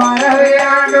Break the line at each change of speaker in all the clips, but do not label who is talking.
ಮರವಿಯಾಡು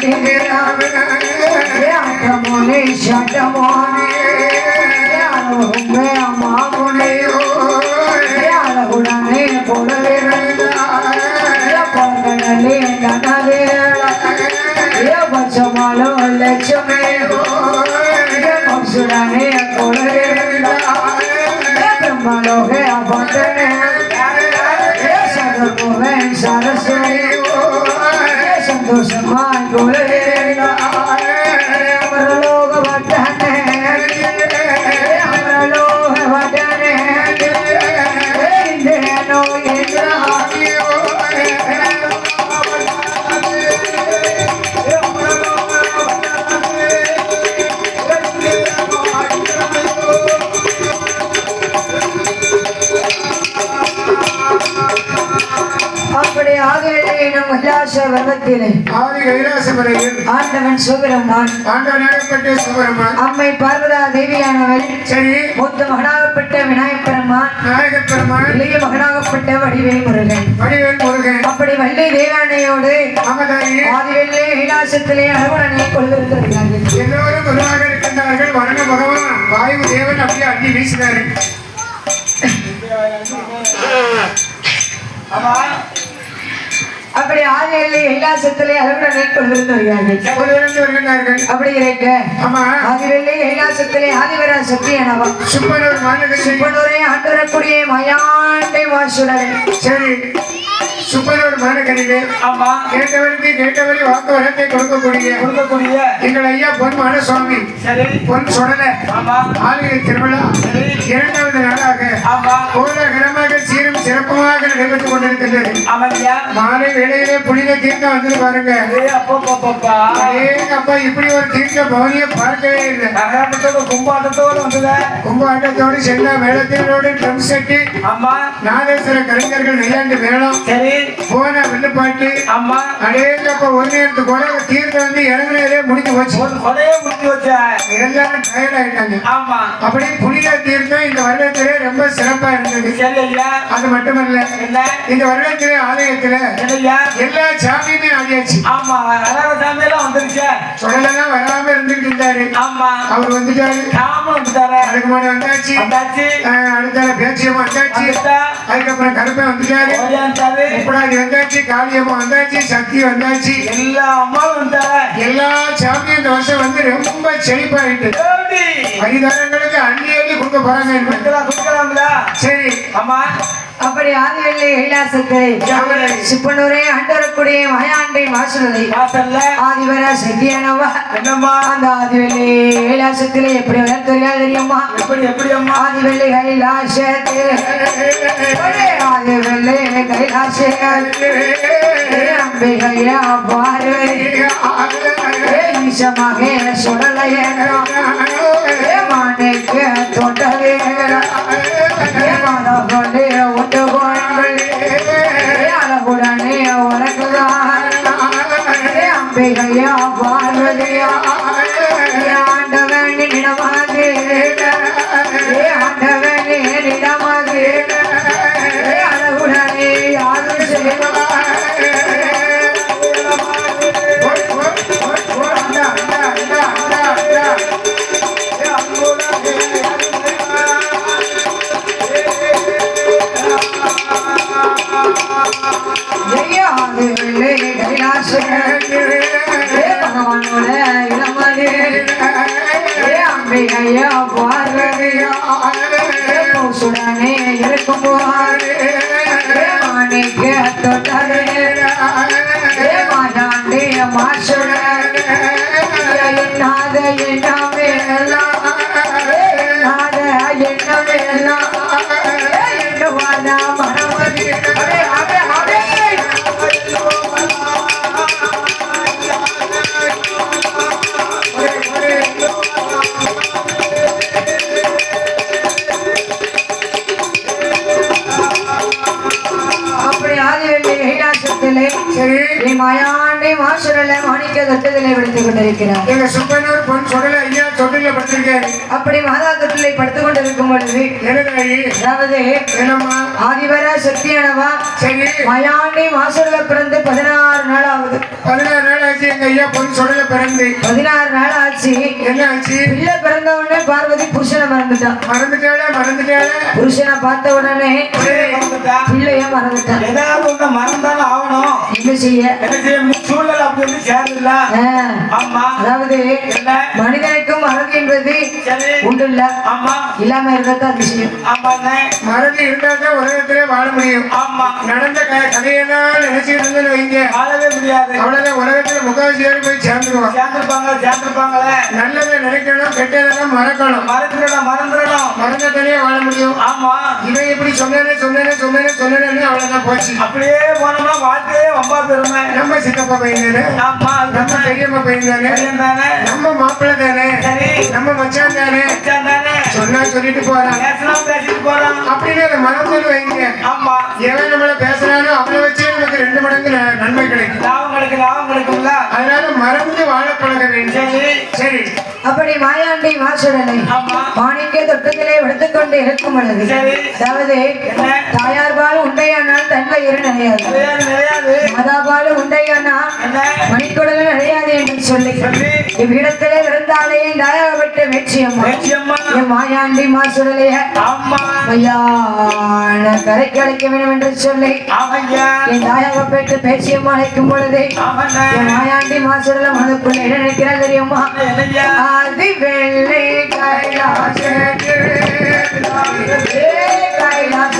Come on, come on, come come on நம் உல்லாச வர்ணத்திலே
ஆதி
ஆண்டவன் சுப்பிரமன்
ஆண்டவனாகப்பட்ட சுப்பிரமன்
அம்மை பார்வதா தேவியானவள்
சரி.
மூத்த மகனாகப்பட்ட விநாயகப் பெருமான்
நாயகப் பெருமான்.
இளைய மகனாகப்பட்ட வடிவேல் முருகன்.
வடிவேல் முருகன்.
அப்படி வள்ளி தேவானையோடு
அமதாயி
ஆதிவெள்ளே கைலாசத்திலே அனுகுணனை கொள்வதற்கிறார்கள்
எல்லோரும் பொதுவாக இருக்கின்றார்கள். வரண பகவான் வாயு தேவன் அப்படியே அள்ளி
அப்படி ஆதிவெள்ளி கைலாசத்திலே அனுகுணனை கொள்வதற்கிறார்கள்
சகோதரர்கள் வருகின்றார்கள்.
அப்படி இருக்க
ஆமா.
ஆதிவெள்ளி கைலாசத்திலே ஆதிவரா சத்தியனவா
சுப்பனூர்
வரக்கூடிய மயாண்டை வாசுடனே
சரி. சுப்பனூர் மாநகரிலே
ஆமா.
கேட்டவருக்கு கேட்டவரை வாக்கு வரத்தை கொடுக்கக்கூடிய
கொடுக்கக்கூடிய
எங்கள் ஐயா பொன் மானசுவாமி.
சரி.
பொன் சுடல.
ஆமா.
ஆலய திருவிழா. இரண்டாவது நாளாக
ஆமா.
கோலாகலமாக சீரும் சிறப்புமாக நடைபெற்றுக் கொண்டிருக்கின்றது.
ஆமாங்கய்யா
மாலை வேளையிலே புனித தீர்த்தம் வந்து பாருங்க.
அப்பா
இப்படி ஒரு தீர்த்த பவனியை பார்க்கவே இல்லை.
நகராட்டத்தோட கும்பாட்டத்தோட வந்தத
கும்பாட்டத்தோடு செல்லா மேளத்தினோடு ட்ரம் செட்டு.
ஆமா.
நாதேஸ்வர கலைஞர்கள் நையாண்டு மேளம்.
சரி.
போன வில்லுப்பாட்டு
ஆமா.
அடேங்கப்ப ஒரு நேரத்து கூட தீர்த்தம் வந்து இறங்குனதே முடிஞ்சு போச்சு.
ஒரு கொடையே முடிஞ்சு வச்ச
எல்லாரும் டயர்ட் ஆயிட்டாங்க.
ஆமா.
அப்படி புனித தீர்த்தம் இந்த வருடத்திலே ரொம்ப சிறப்பா இருந்தது. அது மட்டுமல்ல இந்த வருடத்திலே ஆலயத்துல எல்லா சாமியுமே ஆடியாச்சு.
ஆமா. அழகான சாமியெல்லாம் வந்துருச்சு.
சொல்லலாம் வராம இருந்துட்டு இருந்தாரு.
ஆமா.
அவர் வந்துட்டாரு.
காம வந்துட்டாரு.
அதுக்கு முன்னாடி வந்தாச்சு.
வந்தாச்சு.
அடுத்த பேச்சியம்மா வந்தாச்சு. அதுக்கப்புறம் கருப்பன் வந்துட்டாரு. முப்படாதி வந்தாச்சு காளியம்மா வந்தாச்சு சக்தி வந்தாச்சு.
எல்லா அம்மாவும் வந்துட்டாரு
எல்லா சாமியும் இந்த வருஷம் வந்து ரொம்ப செழிப்பாயிட்டு? பரிதாரங்களுக்கு அள்ளி அள்ளி கொடுக்க போறாங்க? சரி.
ஆமா
அப்படி ஆதிவெள்ளி கைலாசத்திலே சிப்பனூரே ஆண்டவரக்கூடிய மயாண்டை
வாசல்ல?
ஆதிவர சத்தியானவா
என்னம்மா?
அந்த ஆதிவெள்ளி கைலாசத்திலே எப்படி தெரியாது தெரியுமா?
எப்படி எப்படி அம்மா
கைலாசத்திலே. ஒரே ஆதிவெள்ளி கைலாசத்திலே. அம்பிகையா பார்வதி ஏ ஈசமாக சுடலையேனம் ஏ மாணிக்க I'm not கைலாசத்திலே
சரி.
நீ மாயாண்டி மாசுரல மாணிக்க தொட்டதிலே விடுத்துக் கொண்டிருக்கிறார்
எங்க சுப்பனூர் பொன் சுடல ஐயா தொட்டில படுத்திருக்காரு
அப்படி மாதா தொட்டிலை படுத்துக் கொண்டிருக்கும் பொழுது அதாவது
என்னம்மா?
ஆதிவர சக்தியானவா
சரி.
மயாண்டி மாசுரல பிறந்து பதினாறு நாள் ஆகுது.
பதினாறு நாள் ஆச்சு எங்க ஐயா பொன் சுடல பிறந்து.
பதினாறு நாள் ஆச்சு.
என்ன ஆச்சு?
பிள்ளை பிறந்த உடனே பார்வதி புருஷனை மறந்துட்டான்
மறந்துட்டாளா?
புருஷனை பார்த்த உடனே பிள்ளைய மறந்துட்டான்
ஏதாவது மறந்தாலும் ஆகணும்.
என்ன செய்ய?
என்ன செய்ய? சூழ்நிலை அப்படி வந்து சேரல ஆமா.
அதாவது மனிதனுக்கும் அழகு என்பது உண்டு இல்ல
ஆமா.
இல்லாம இருக்கிறது அதிசயம்
ஆமாண்ணே
மறந்து இருந்தா தான் உலகத்திலே வாழ முடியும்.
ஆமா.
நடந்த கதையெல்லாம் நினைச்சிட்டு இருந்தேன்னு வைங்க.
வாழவே முடியாது.
அவ்வளவுதான் உலகத்துல முக்காவாசி பேர் போய் சேர்ந்துருவோம்
சேர்ந்துருப்பாங்க சேர்ந்துருப்பாங்களே.
நல்லதை நினைக்கணும் கெட்டதெல்லாம் மறக்கணும்.
மறந்துடணும் மறந்துடணும்.
மறந்ததாலே வாழ முடியும்.
ஆமா.
இவன் இப்படி சொன்னேனே சொன்னேனே சொன்னேனே சொன்னேன்னு அவ்வளவுதான் போச்சு.
அப்படியே போனோம்னா வாழ்க்கையே ரொம்ப பெருமை
நம்ம சித்தப்பா பையன் தானே நம்ம பெரியம்மா பையன் தானே நம்ம மாப்பிள்ளை தானே நம்ம மச்சான் தானே சொன்னா சொல்லிட்டு போறான்.
பேசலாம் பேசிட்டு போறான்.
அப்படின்னு அதை மறந்துன்னு வைங்க. எவன் நம்மள பேசுறானோ அவனை வச்சே நமக்கு ரெண்டு மடங்கு நன்மை கிடைக்கும். அதனால மறந்து வாழ பழக வேண்டும்.
சரி.
அப்படி மாயாண்டி மாசுடனை மாணிக்க தொட்டத்திலே எடுத்துக்கொண்டு இருக்கும் பொழுது. அதாவது தாயார் பால் உண்டையானால் தன்மை இரு நினையாது மாதா பால் உண்டையானா
என்ன?
மணிக்குடல் நினையாது என்று சொல்லி இவ்விடத்திலே இருந்தாலே தாயாகப்பட்ட வெற்றியம்மா
லட்சியம்மா
என் மாயாண்டி மாசுடலைய
ஆமா.
ஐயான கரைக்கு அழைக்க வேண்டும் என்று சொல்லி என் தாயாகப்பட்டு பேச்சியம்மா அழைக்கும் பொழுது என் மாயாண்டி மாசுடல மனதுக்குள்ள என்ன நினைக்கிறாள் தெரியுமா? ஆதி வெள்ளை கைலாச கைலாச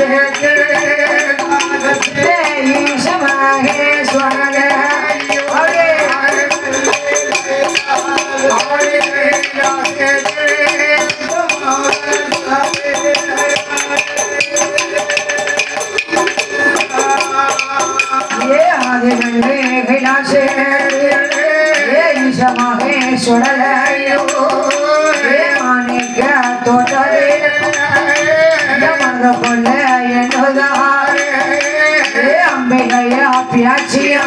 ஏ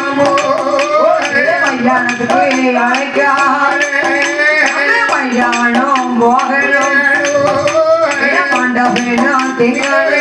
மையானத்துக்கு அழைக்கா மையானம் போகணும் மண்டபம் திங்களும்